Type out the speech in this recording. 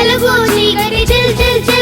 వెలుగు చీకటి chill chill chill